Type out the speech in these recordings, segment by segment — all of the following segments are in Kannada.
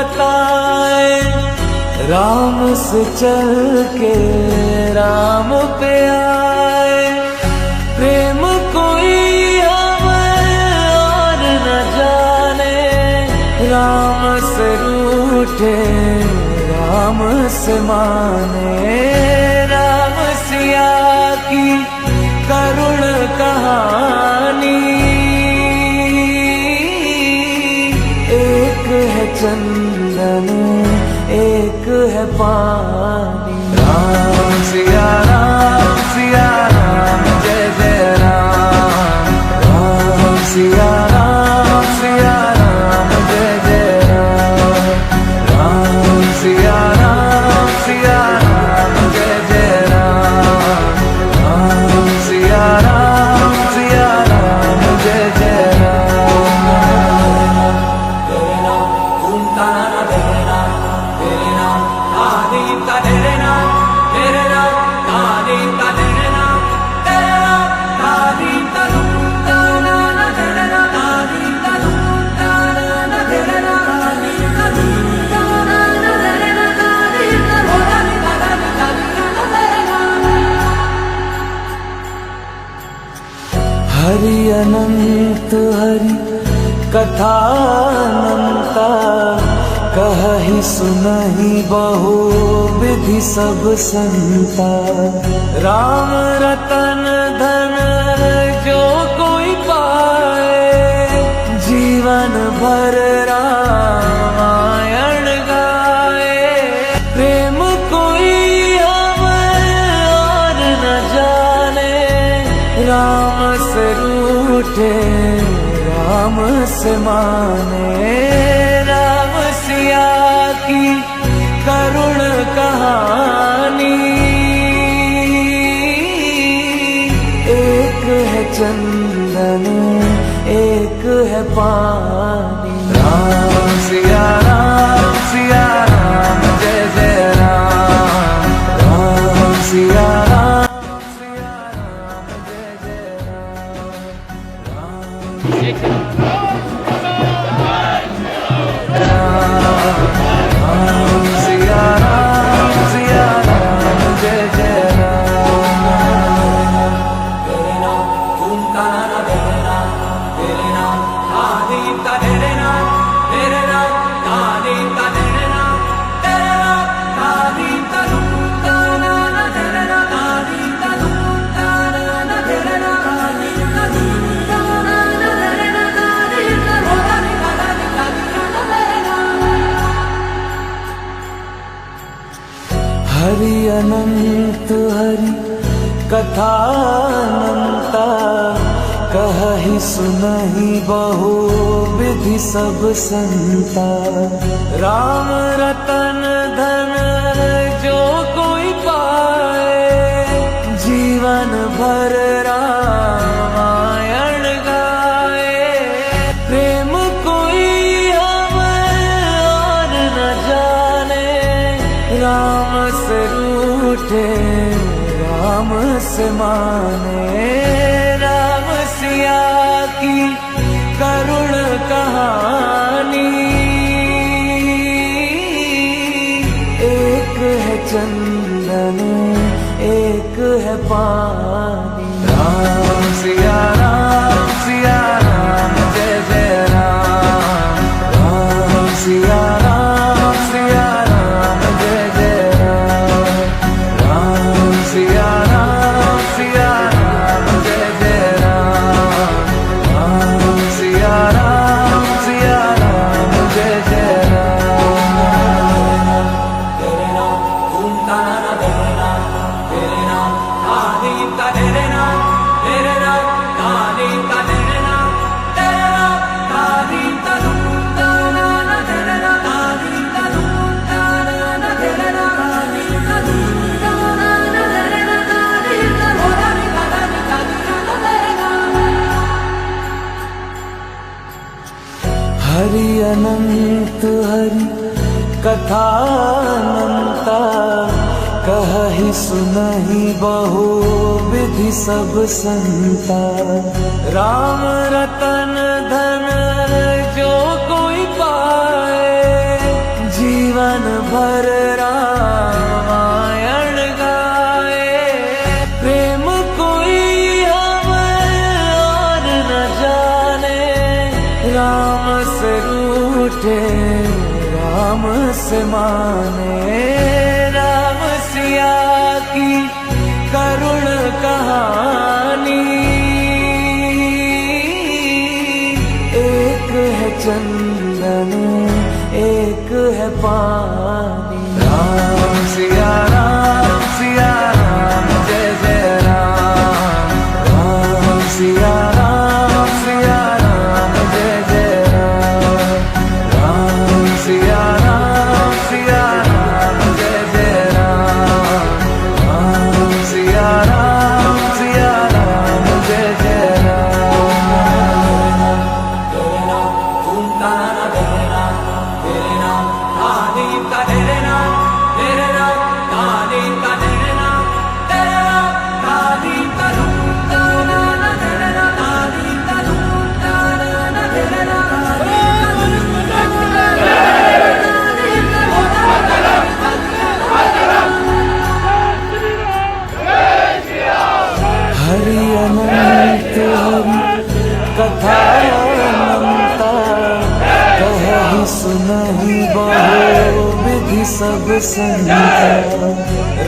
बताए, राम से चल के राम पे आए। प्रेम कोई और न जाने, राम से रूठे, राम से माने। राम सिया की करुण कहा vale. Ram, Ceará, Ceará, Jezera. Ram, Ceará. Hari अनंत, हरि कथानंता। कहहि सुनही बहु विधि सब संता। राम रतन धन जो कोई पाए, जीवन भर राम मुझे राम से माने, राम सिया की करुण कहानी। एक है चंदन, एक है पान। हरि अनंत हरि कथा अनंता सुन बहू बहु विधि सब संता। राम रतन धन जो कोई पाए, जीवन भर राम आसमाने राम सिया की करुण कहानी। एक है चंदन एक है पानी। राम सिया अथानंता कह ही सुनहि बहु विधि सब संता। राम रतन है पा सुनहि बहु विधि सब संता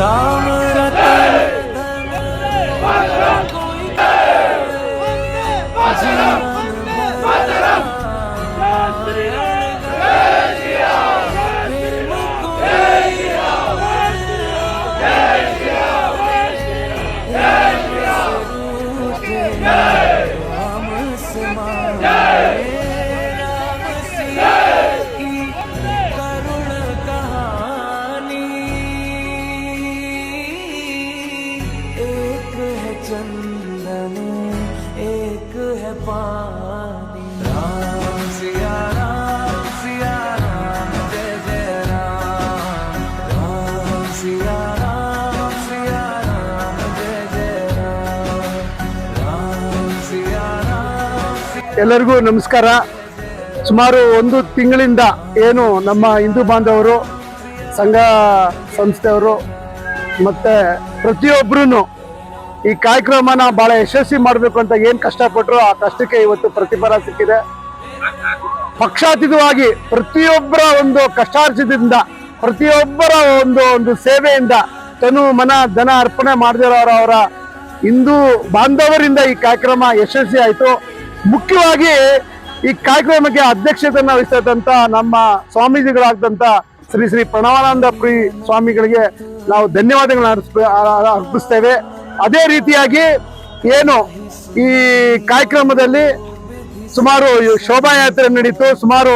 राम रतन राम ಎಲ್ಲರಿಗೂ ನಮಸ್ಕಾರ. ಸುಮಾರು ಒಂದು ತಿಂಗಳಿಂದ ಏನು ನಮ್ಮ ಹಿಂದೂ ಬಾಂಧವರು, ಸಂಘ ಸಂಸ್ಥೆಯವರು ಮತ್ತು ಪ್ರತಿಯೊಬ್ಬರೂ ಈ ಕಾರ್ಯಕ್ರಮನ ಭಾಳ ಯಶಸ್ವಿ ಮಾಡಬೇಕು ಅಂತ ಏನು ಕಷ್ಟಪಟ್ಟರು ಆ ಕಷ್ಟಕ್ಕೆ ಇವತ್ತು ಪ್ರತಿಫಲ ಸಿಕ್ಕಿದೆ. ಪಕ್ಷಾತೀತವಾಗಿ ಪ್ರತಿಯೊಬ್ಬರ ಒಂದು ಕಷ್ಟಾರ್ಜಿತದಿಂದ, ಪ್ರತಿಯೊಬ್ಬರ ಒಂದು ಒಂದು ಸೇವೆಯಿಂದ ತನು ಮನ ಧನ ಅರ್ಪಣೆ ಮಾಡಿದಿರೋರ ಅವರ ಹಿಂದೂ ಬಾಂಧವರಿಂದ ಈ ಕಾರ್ಯಕ್ರಮ ಯಶಸ್ವಿ ಆಯಿತು. ಮುಖ್ಯವಾಗಿ ಈ ಕಾರ್ಯಕ್ರಮಕ್ಕೆ ಅಧ್ಯಕ್ಷತೆಯನ್ನು ವಹಿಸಿದಂತ ನಮ್ಮ ಸ್ವಾಮೀಜಿಗಳಾದಂತ ಶ್ರೀ ಶ್ರೀ ಪ್ರಣವಾನಂದ ಪುರಿ ಸ್ವಾಮಿಗಳಿಗೆ ನಾವು ಧನ್ಯವಾದಗಳನ್ನ ಅರ್ಪ ಅರ್ಪಿಸ್ತೇವೆ. ಅದೇ ರೀತಿಯಾಗಿ ಏನು ಈ ಕಾರ್ಯಕ್ರಮದಲ್ಲಿ ಸುಮಾರು ಶೋಭಾಯಾತ್ರೆ ನಡೀತು. ಸುಮಾರು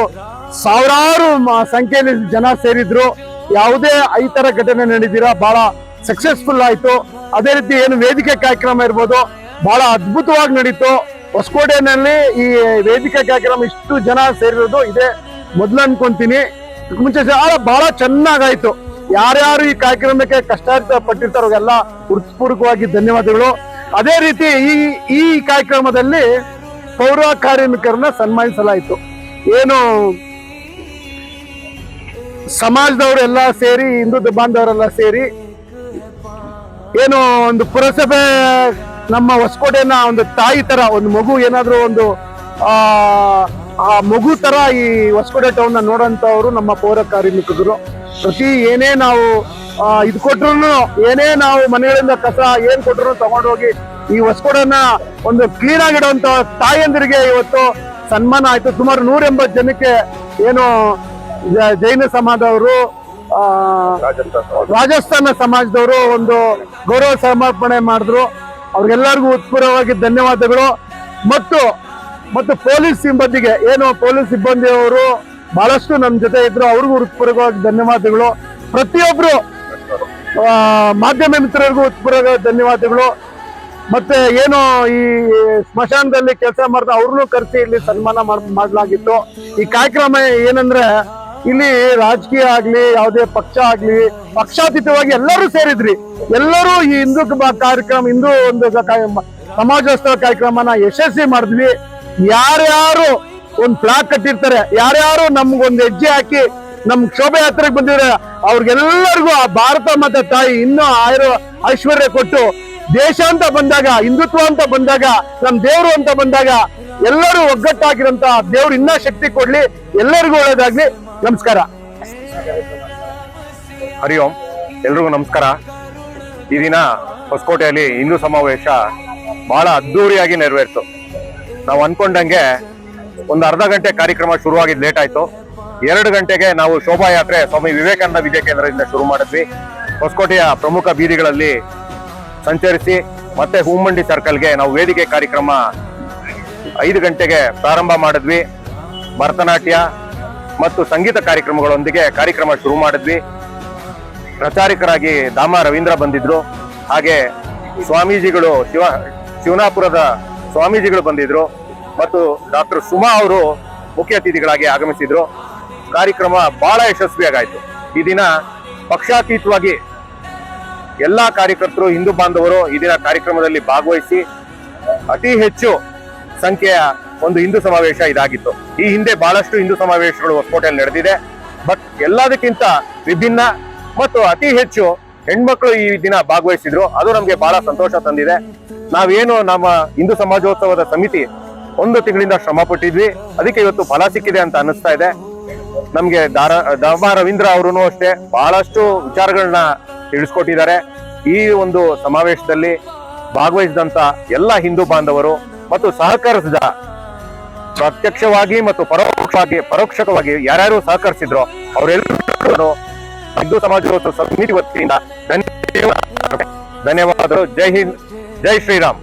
ಸಾವಿರಾರು ಸಂಖ್ಯೆಯಲ್ಲಿ ಜನ ಸೇರಿದ್ರು. ಯಾವುದೇ ಈ ತರ ಘಟನೆ ನಡೆದಿರ ಬಹಳ ಸಕ್ಸಸ್ಫುಲ್ ಆಯ್ತು. ಅದೇ ರೀತಿ ಏನು ವೇದಿಕೆ ಕಾರ್ಯಕ್ರಮ ಇರ್ಬೋದು, ಬಹಳ ಅದ್ಭುತವಾಗಿ ನಡೀತು. ಹೊಸಕೋಟೆನಲ್ಲಿ ಈ ವೇದಿಕೆ ಕಾರ್ಯಕ್ರಮ ಇಷ್ಟು ಜನ ಸೇರಿರೋದು ಇದೇ ಮೊದ್ಲು ಅನ್ಕೊಂತೀನಿ. ಮುಂಚೆ ಬಹಳ ಬಹಳ ಚೆನ್ನಾಗಾಯ್ತು. ಯಾರ್ಯಾರು ಈ ಕಾರ್ಯಕ್ರಮಕ್ಕೆ ಕಷ್ಟ ಪಟ್ಟಿರ್ತಾರೋ ಎಲ್ಲ ಹೃತ್ಪೂರ್ವಕವಾಗಿ ಧನ್ಯವಾದಗಳು. ಅದೇ ರೀತಿ ಈ ಈ ಕಾರ್ಯಕ್ರಮದಲ್ಲಿ ಪೌರ ಕಾರ್ಮಿಕರನ್ನ ಸನ್ಮಾನಿಸಲಾಯಿತು. ಏನು ಸಮಾಜದವರೆಲ್ಲ ಸೇರಿ, ಹಿಂದೂ ಬಾಂಧವರೆಲ್ಲ ಸೇರಿ, ಏನು ಒಂದು ಪುರಸಭೆ ನಮ್ಮ ಹೊಸಕೋಟೆಯನ್ನ ಒಂದು ತಾಯಿ ತರ ಒಂದು ಮಗು ಏನಾದ್ರೂ ಒಂದು ಆ ಆ ಮಗು ತರ ಈ ಹೊಸಕೋಟೆ ಟೌನ್ ನೋಡೋಂಥವ್ರು ನಮ್ಮ ಪೌರ ಕಾರ್ಮಿಕರು. ಪ್ರತಿ ಏನೇ ನಾವು ಇದು ಕೊಟ್ರು ಏನೇ ನಾವು ಮನೆಗಳಿಂದ ಕಸ ಏನ್ ಕೊಟ್ರು ತಗೊಂಡೋಗಿ ಈ ಹೊಸಕೋಟೆನ ಒಂದು ಕ್ಲೀನ್ ಆಗಿಡುವಂತ ತಾಯಂದಿರಿಗೆ ಇವತ್ತು ಸನ್ಮಾನ ಆಯ್ತು. ಸುಮಾರು ನೂರ ಎಂಬತ್ತು ಜನಕ್ಕೆ ಏನು ಜೈನ ಸಮಾಜದವರು ಆ, ರಾಜಸ್ಥಾನ ಸಮಾಜದವರು ಒಂದು ಗೌರವ ಸಮರ್ಪಣೆ ಮಾಡಿದ್ರು. ಅವ್ರಿಗೆಲ್ಲರಿಗೂ ಉತ್ಪೂರ್ವವಾಗಿ ಧನ್ಯವಾದಗಳು. ಮತ್ತು ಮತ್ತು ಪೊಲೀಸ್ ಸಿಬ್ಬಂದಿಗೆ, ಏನು ಪೊಲೀಸ್ ಸಿಬ್ಬಂದಿಯವರು ಬಹಳಷ್ಟು ನಮ್ಮ ಜೊತೆ ಇದ್ರು, ಅವ್ರಿಗೂ ಉತ್ಪೂರ್ವಕವಾಗಿ ಧನ್ಯವಾದಗಳು. ಪ್ರತಿಯೊಬ್ರು ಮಾಧ್ಯಮ ಮಿತ್ರರಿಗೂ ಉತ್ಪೂರ್ವ ಧನ್ಯವಾದಗಳು. ಮತ್ತೆ ಏನು ಈ ಸ್ಮಶಾನದಲ್ಲಿ ಕೆಲಸ ಮಾಡಿದ ಅವ್ರನ್ನೂ ಕರೆಸಿ ಇಲ್ಲಿ ಸನ್ಮಾನ ಮಾಡಲಾಗಿತ್ತು. ಈ ಕಾರ್ಯಕ್ರಮ ಏನಂದ್ರೆ ಇಲ್ಲಿ ರಾಜಕೀಯ ಆಗ್ಲಿ, ಯಾವುದೇ ಪಕ್ಷ ಆಗ್ಲಿ, ಪಕ್ಷಾತೀತವಾಗಿ ಎಲ್ಲರೂ ಸೇರಿದ್ರಿ. ಎಲ್ಲರೂ ಈ ಹಿಂದೂ ಕಾರ್ಯಕ್ರಮ, ಹಿಂದೂ ಒಂದು ಸಮಾಜೋತ್ಸವ ಕಾರ್ಯಕ್ರಮನ ಯಶಸ್ವಿ ಮಾಡಿದ್ವಿ. ಯಾರ್ಯಾರು ಒಂದ್ ಫ್ಲಾಗ್ ಕಟ್ಟಿರ್ತಾರೆ, ಯಾರ್ಯಾರು ನಮ್ಗೊಂದು ಹೆಜ್ಜೆ ಹಾಕಿ ನಮ್ ಶೋಭಾಯಾತ್ರೆಗೆ ಬಂದಿದ್ರೆ, ಅವ್ರಿಗೆಲ್ಲರಿಗೂ ಆ ಭಾರತ ಮತ್ತೆ ತಾಯಿ ಇನ್ನೂ ಆಯುರ್ ಐಶ್ವರ್ಯ ಕೊಟ್ಟು, ದೇಶ ಅಂತ ಬಂದಾಗ, ಹಿಂದುತ್ವ ಅಂತ ಬಂದಾಗ, ನಮ್ ದೇವರು ಅಂತ ಬಂದಾಗ ಎಲ್ಲರೂ ಒಗ್ಗಟ್ಟಾಗಿರಂತ ದೇವ್ರು ಇನ್ನೂ ಶಕ್ತಿ ಕೊಡ್ಲಿ. ಎಲ್ಲರಿಗೂ ಒಳ್ಳೇದಾಗ್ಲಿ. ನಮಸ್ಕಾರ. ಹರಿ ಓಂ. ಎಲ್ರಿಗೂ ನಮಸ್ಕಾರ. ಈ ದಿನ ಹೊಸಕೋಟೆಯಲ್ಲಿ ಹಿಂದೂ ಸಮಾವೇಶ ಬಹಳ ಅದ್ದೂರಿಯಾಗಿ ನೆರವೇರಿತು. ನಾವು ಅನ್ಕೊಂಡಂಗೆ ಒಂದು ಅರ್ಧ ಗಂಟೆ ಕಾರ್ಯಕ್ರಮ ಶುರುವಾಗಿದ್ದು ಲೇಟ್ ಆಯ್ತು. ಎರಡು ಗಂಟೆಗೆ ನಾವು ಶೋಭಾಯಾತ್ರೆ ಸ್ವಾಮಿ ವಿವೇಕಾನಂದ ವಿದ್ಯಾಕೇಂದ್ರದಿಂದ ಶುರು ಮಾಡಿದ್ವಿ. ಹೊಸಕೋಟೆಯ ಪ್ರಮುಖ ಬೀದಿಗಳಲ್ಲಿ ಸಂಚರಿಸಿ ಮತ್ತೆ ಹೂಮಂಡಿ ಸರ್ಕಲ್ಗೆ ನಾವು ವೇದಿಕೆ ಕಾರ್ಯಕ್ರಮ ಐದು ಗಂಟೆಗೆ ಪ್ರಾರಂಭ ಮಾಡಿದ್ವಿ. ಭರತನಾಟ್ಯ ಮತ್ತು ಸಂಗೀತ ಕಾರ್ಯಕ್ರಮಗಳೊಂದಿಗೆ ಕಾರ್ಯಕ್ರಮ ಶುರು ಮಾಡಿದ್ವಿ. ಪ್ರಚಾರಕರಾಗಿ ದಾಮ ರವೀಂದ್ರ ಬಂದಿದ್ರು. ಹಾಗೆ ಸ್ವಾಮೀಜಿಗಳು ಶಿವ, ಶಿವನಾಪುರದ ಸ್ವಾಮೀಜಿಗಳು ಬಂದಿದ್ರು. ಮತ್ತು ಡಾಕ್ಟರ್ ಸುಮಾ ಅವರು ಮುಖ್ಯ ಅತಿಥಿಗಳಾಗಿ ಆಗಮಿಸಿದ್ರು. ಕಾರ್ಯಕ್ರಮ ಬಹಳ ಯಶಸ್ವಿಯಾಗಾಯಿತು. ಈ ದಿನ ಪಕ್ಷಾತೀತವಾಗಿ ಎಲ್ಲ ಕಾರ್ಯಕರ್ತರು, ಹಿಂದೂ ಬಾಂಧವರು ಈ ದಿನ ಕಾರ್ಯಕ್ರಮದಲ್ಲಿ ಭಾಗವಹಿಸಿ ಅತಿ ಹೆಚ್ಚು ಸಂಖ್ಯೆಯ ಒಂದು ಹಿಂದೂ ಸಮಾವೇಶ ಇದಾಗಿತ್ತು. ಈ ಹಿಂದೆ ಬಹಳಷ್ಟು ಹಿಂದೂ ಸಮಾವೇಶಗಳು ಹೊಸಕೋಟೆಯಲ್ಲಿ ನಡೆದಿದೆ. ಬಟ್ ಎಲ್ಲದಕ್ಕಿಂತ ವಿಭಿನ್ನ ಮತ್ತು ಅತಿ ಹೆಚ್ಚು ಹೆಣ್ಮಕ್ಳು ಈ ದಿನ ಭಾಗವಹಿಸಿದ್ರು. ಅದು ನಮಗೆ ಬಹಳ ಸಂತೋಷ ತಂದಿದೆ. ನಾವೇನು ನಮ್ಮ ಹಿಂದೂ ಸಮಾಜೋತ್ಸವದ ಸಮಿತಿ ಒಂದು ತಿಂಗಳಿಂದ ಶ್ರಮ ಪಟ್ಟಿದ್ವಿ. ಅದಕ್ಕೆ ಇವತ್ತು ಫಲ ಸಿಕ್ಕಿದೆ ಅಂತ ಅನಿಸ್ತಾ ಇದೆ. ನಮ್ಗೆ ದಾರ ದಾಮ ರವೀಂದ್ರ ಅವರು ಅಷ್ಟೇ ಬಹಳಷ್ಟು ವಿಚಾರಗಳನ್ನ ತಿಳಿಸ್ಕೊಟ್ಟಿದ್ದಾರೆ. ಈ ಒಂದು ಸಮಾವೇಶದಲ್ಲಿ ಭಾಗವಹಿಸಿದಂತ ಎಲ್ಲ ಹಿಂದೂ ಬಾಂಧವರು ಮತ್ತು ಸಹಕರಿಸಿದ ಪ್ರತ್ಯಕ್ಷವಾಗಿ ಮತ್ತು ಪರೋಕ್ಷವಾಗಿ ಪರೋಕ್ಷಕವಾಗಿ ಯಾರ್ಯಾರು ಸಹಕರಿಸಿದ್ರು ಅವರೆಲ್ಲರೂ ಹಿಂದೂ ಸಮಾಜೋತ್ಸವ ಸಮಿತಿ ವತಿಯಿಂದ ಧನ್ಯವಾದ ಧನ್ಯವಾದಗಳು. ಜೈ ಹಿಂದ್ ಜೈ ಶ್ರೀರಾಮ್.